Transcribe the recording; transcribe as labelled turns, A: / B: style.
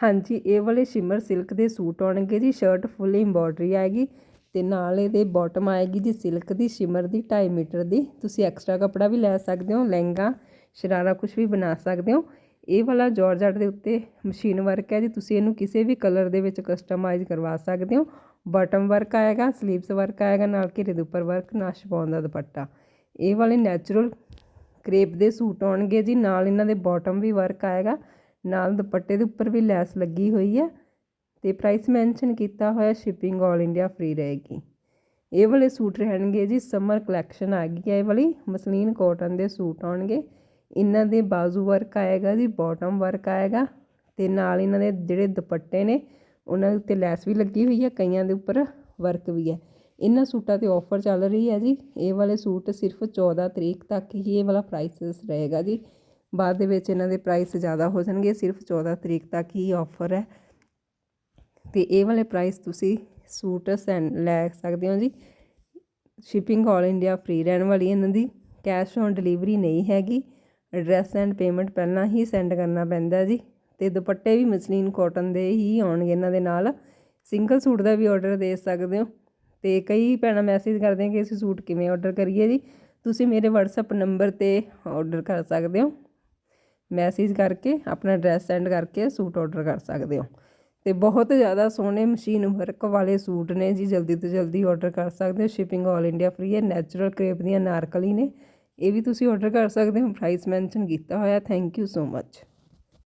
A: ਹਾਂਜੀ, ਇਹ ਵਾਲੇ ਸ਼ਿਮਰ ਸਿਲਕ ਦੇ ਸੂਟ ਆਉਣਗੇ ਜੀ ਸ਼ਰਟ ਫੁੱਲ ਐਮਬੋਡਰੀ ਆਏਗੀ ਤੇ ਨਾਲ ਇਹਦੇ ਬਾਟਮ ਆਏਗੀ ਜੀ ਸਿਲਕ ਦੀ, ਸ਼ਿਮਰ ਦੀ 2.5 ਮੀਟਰ ਦੀ। ਤੁਸੀਂ ਐਕਸਟਰਾ ਕੱਪੜਾ ਵੀ ਲੈ ਸਕਦੇ ਹੋ, ਲਹਿੰਗਾ, ਸ਼ਰਾਰਾ ਕੁਝ ਵੀ ਬਣਾ ਸਕਦੇ ਹੋ। ਇਹ ਵਾਲਾ ਜਾਰਜਟ ਦੇ ਉੱਤੇ ਮਸ਼ੀਨ ਵਰਕ ਹੈ ਜੀ, ਤੁਸੀਂ ਇਹਨੂੰ ਕਿਸੇ ਵੀ ਕਲਰ ਦੇ ਵਿੱਚ ਕਸਟਮਾਈਜ਼ ਕਰਵਾ ਸਕਦੇ ਹੋ। ਬਾਟਮ ਵਰਕ ਆਏਗਾ ਸਲੀਵਸ ਵਰਕ ਆਏਗਾ, ਨਾਲ ਘੇਰੇ ਦੇ ਉੱਪਰ ਵਰਕ ਨਾਲ ਸ਼ਪੌਨ ਦਾ ਦੁਪੱਟਾ। ਇਹ ਵਾਲੇ ਨੈਚੁਰਲ ਕ੍ਰੇਪ ਦੇ ਸੂਟ ਆਉਣਗੇ ਜੀ, ਨਾਲ ਇਹਨਾਂ ਦੇ ਬਾਟਮ ਵੀ ਵਰਕ ਆਏਗਾ। ਨਾਲ ਦੁਪੱਟੇ ਦੇ ਉੱਪਰ ਵੀ ਲੈਸ ਲੱਗੀ ਹੋਈ ਹੈ ਤੇ ਪ੍ਰਾਈਸ ਮੈਂਸ਼ਨ ਕੀਤਾ ਹੋਇਆ ਸ਼ਿਪਿੰਗ 올 ਇੰਡੀਆ ਫ੍ਰੀ ਰਹੇਗੀ। ਇਹ ਵਾਲੇ ਸੂਟ ਰਹਿਣਗੇ ਜੀ ਸਮਰ ਕਲੈਕਸ਼ਨ ਆ ਗਈ ਹੈ ਇਹ ਵਾਲੀ। ਮਸਲੀਨ ਕਾਟਨ ਦੇ ਸੂਟ ਆਉਣਗੇ। ਇਹਨਾਂ ਦੇ ਬਾਜ਼ੂ ਵਰਕ ਆਏਗਾ ਜੀ ਬਾਟਮ ਵਰਕ ਆਏਗਾ ਤੇ ਨਾਲ ਇਹਨਾਂ ਦੇ ਜਿਹੜੇ ਦੁਪੱਟੇ ਨੇ, ਉਹਨਾਂ ਦੇ ਉੱਤੇ ਲੈਸ ਵੀ ਲੱਗੀ ਹੋਈ ਹੈ ਕਈਆਂ ਦੇ ਉੱਪਰ ਵਰਕ ਵੀ ਹੈ ਇਹਨਾਂ ਸੂਟਾਂ ਤੇ ਆਫਰ ਚੱਲ ਰਹੀ ਹੈ ਜੀ। ਇਹ ਵਾਲੇ ਸੂਟ ਸਿਰਫ 14 ਤਰੀਕ ਤੱਕ ਹੀ ਇਹ ਵਾਲਾ ਪ੍ਰਾਈਸਸ ਰਹੇਗਾ ਜੀ। ਬਾਅਦ ਦੇ ਵਿੱਚ ਇਹਨਾਂ ਦੇ ਪ੍ਰਾਈਸ ਜ਼ਿਆਦਾ ਹੋ ਜਾਣਗੇ, ਸਿਰਫ 14 ਤਰੀਕ ਤੱਕ ਹੀ ਆਫਰ ਹੈ। ਤੇ ਇਹ ਵਾਲੇ ਪ੍ਰਾਈਸ ਤੁਸੀਂ ਸੂਟ ਸੈਂਡ ਲੈ ਸਕਦੇ ਹੋ ਜੀ। ਸ਼ਿਪਿੰਗ ਆਲ ਇੰਡੀਆ ਫ੍ਰੀ ਰਹਿਣ ਵਾਲੀ ਇਹਨਾਂ ਦੀ। ਕੈਸ਼ ਔਨ ਡਿਲੀਵਰੀ ਨਹੀਂ ਹੈਗੀ। ਐਡਰੈਸ ਐਂਡ ਪੇਮੈਂਟ ਪਹਿਲਾਂ ਹੀ ਸੈਂਡ ਕਰਨਾ ਪੈਂਦਾ ਜੀ। ਤੇ ਦੁਪੱਟੇ ਵੀ ਮਸਲੀਨ ਕਾਟਨ ਦੇ ਹੀ ਆਉਣਗੇ ਇਹਨਾਂ ਦੇ ਨਾਲ। ਸਿੰਗਲ ਸੂਟ ਦਾ ਵੀ ਆਰਡਰ ਦੇ ਸਕਦੇ ਹੋ। ਤੇ ਕਈ ਭੈਣਾਂ ਮੈਸੇਜ ਕਰਦੇ ਕਿ ਅਸੀਂ ਸੂਟ ਕਿਵੇਂ ਆਰਡਰ ਕਰੀਏ ਜੀ। ਤੁਸੀਂ ਮੇਰੇ WhatsApp ਨੰਬਰ ਤੇ ਆਰਡਰ ਕਰ ਸਕਦੇ ਹੋ। ਮੈਸੇਜ ਕਰਕੇ ਆਪਣਾ ਐਡਰੈਸ ਸੈਂਡ ਕਰਕੇ ਸੂਟ ਆਰਡਰ ਕਰ ਸਕਦੇ ਹੋ। ਤੇ ਬਹੁਤ ਜ਼ਿਆਦਾ ਸੋਹਣੇ ਮਸ਼ੀਨ ਵਰਕ ਵਾਲੇ ਸੂਟ ਨੇ ਜੀ, ਜਲਦੀ ਤੋਂ ਜਲਦੀ ਆਰਡਰ ਕਰ ਸਕਦੇ ਹੋ। ਸ਼ਿਪਿੰਗ ਆਲ ਇੰਡੀਆ ਫ੍ਰੀ ਹੈ ਨੈਚੁਰਲ ਕ੍ਰੇਪ ਦੀਆਂ ਨਾਰਕਲੀ ਨੇ। ਇਹ ਵੀ ਤੁਸੀਂ ਆਰਡਰ ਕਰ ਸਕਦੇ ਹੋ। ਪ੍ਰਾਈਸ ਮੈਂਸ਼ਨ ਕੀਤਾ ਹੋਇਆ। Thank you so much